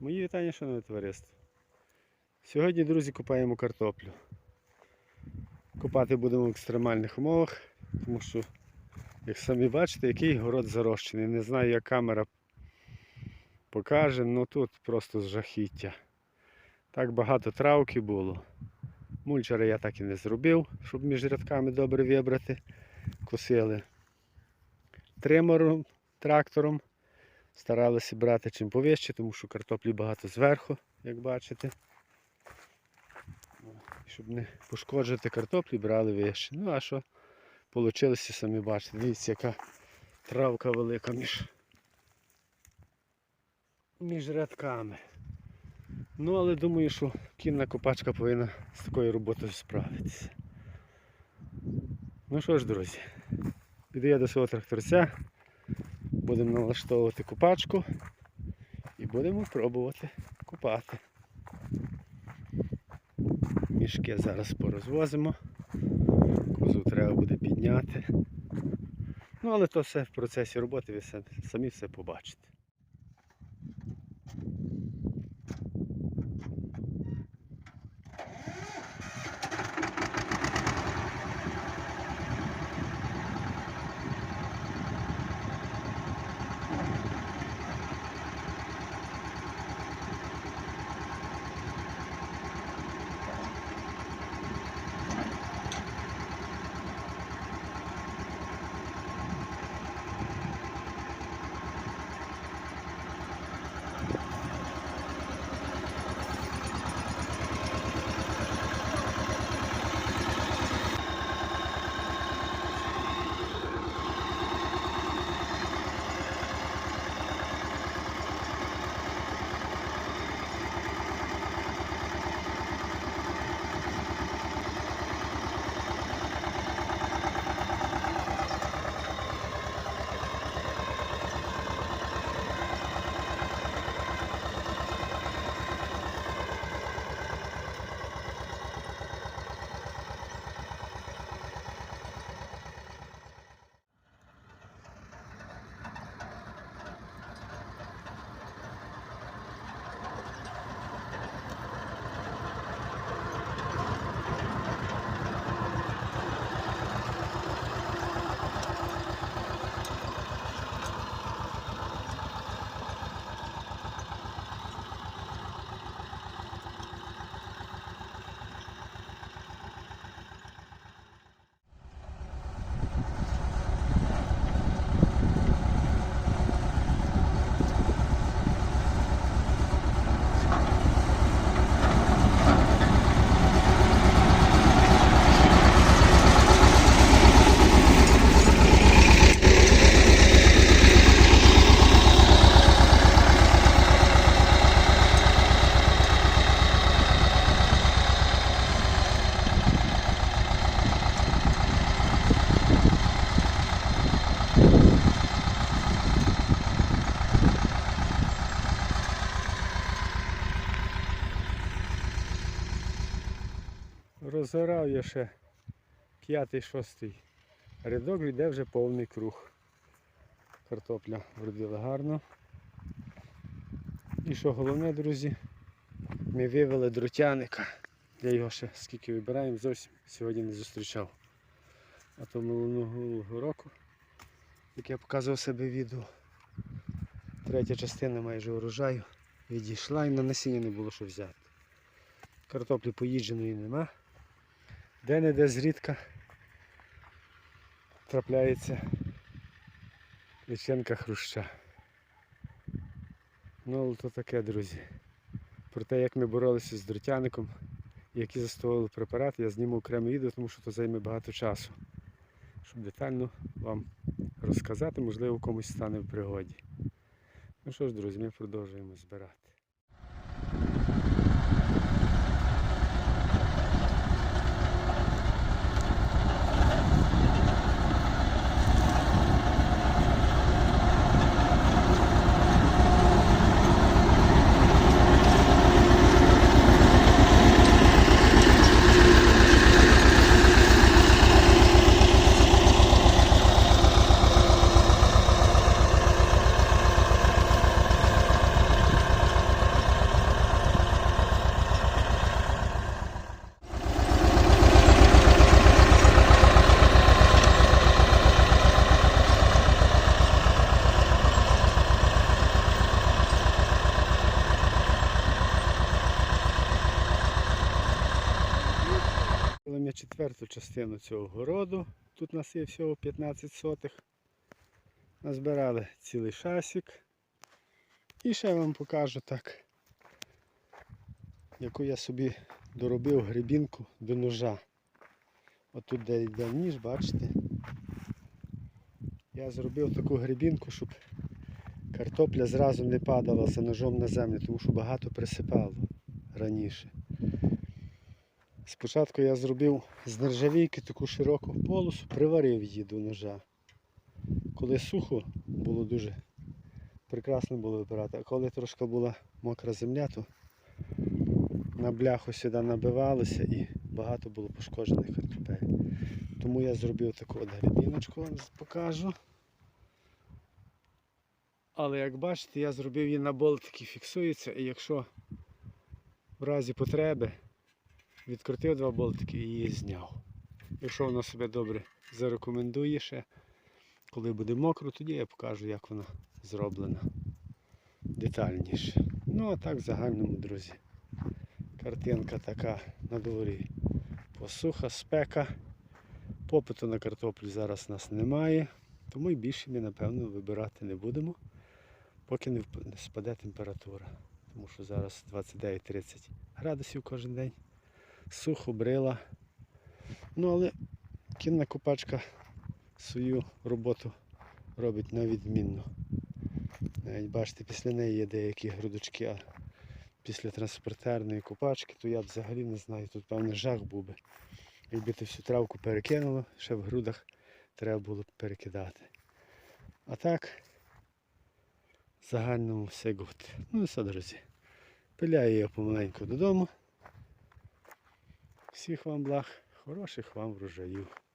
Мої вітання, шановне товариство. Сьогодні, друзі, купаємо картоплю. Купати будемо в екстремальних умовах, тому що, як самі бачите, який город зарощений. Не знаю, як камера покаже, але тут просто жахіття. Так багато травки було. Мульчера я так і не зробив, щоб між рядками добре вибрати. Косили тримором, трактором. Старалися брати чим повище, тому що картоплі багато зверху, як бачите. Щоб не пошкоджити картоплі, брали вище. Ну а що вийшло, самі бачите. Дивіться, яка травка велика між, між рядками. Ну, але думаю, що кінна копачка повинна з такою роботою справитися. Ну що ж, друзі, іду я до свого тракторця. Будемо налаштовувати купачку і будемо пробувати купати. Мішки зараз порозвозимо. Козу треба буде підняти. Ну, але то все в процесі роботи, ви самі все побачите. Розгорав я ще п'ятий, шостий рядок, йде вже повний круг. Картопля вродила гарно. І що головне, друзі, ми вивели дротяника. Я його ще скільки вибираємо, зовсім сьогодні не зустрічав. А то минулого року, як я показував себе відео, третя частина майже урожаю відійшла і на насіння не було що взяти. Картоплі поїдженої нема. Де-не-де зрідка трапляється личинка хруща. Ну, то таке, друзі. Про те, як ми боролися з дротяником, які застосовували препарати, я зніму окреме відео, тому що це займе багато часу. Щоб детально вам розказати, можливо, комусь стане в пригоді. Ну що ж, друзі, ми продовжуємо збирати. Четверту частину цього городу. Тут у нас є всього 15 сотих. Назбирали цілий шасік. І ще я вам покажу так, яку я собі доробив грибінку до ножа. Отут де йде ніж, бачите? Я зробив таку грибінку, щоб картопля зразу не падала за ножом на землю, тому що багато присипало раніше. Спочатку я зробив з нержавійки таку широку полосу, приварив її до ножа. Коли сухо, було дуже прекрасно було вибирати, а коли трошки була мокра земля, то на бляху сюди набивалося і багато було пошкоджених картопель. Тому я зробив таку от грибіночку, вам покажу. Але як бачите, я зробив її на болтики фіксується, і якщо в разі потреби відкрутив два болтики і її зняв. Якщо воно себе добре зарекомендує ще, коли буде мокро, тоді я покажу, як вона зроблена детальніше. Ну а так в загальному, друзі. Картинка така на дворі. Посуха, спека. Попиту на картоплю зараз у нас немає, тому і більше ми, напевно, вибирати не будемо, поки не спаде температура. Тому що зараз 29-30 градусів кожен день. Сухо, брила. Ну, але кінна купачка свою роботу робить на відмінно. Навіть бачите, після неї є деякі грудочки, а після транспортерної купачки, то я взагалі не знаю, тут певний жах був би. Якби ти всю травку перекинуло, ще в грудах треба було б перекидати. А так, в загальному все гуд. Ну і все, друзі. Пиляю я помаленьку додому. Всіх вам благ, хороших вам врожаїв.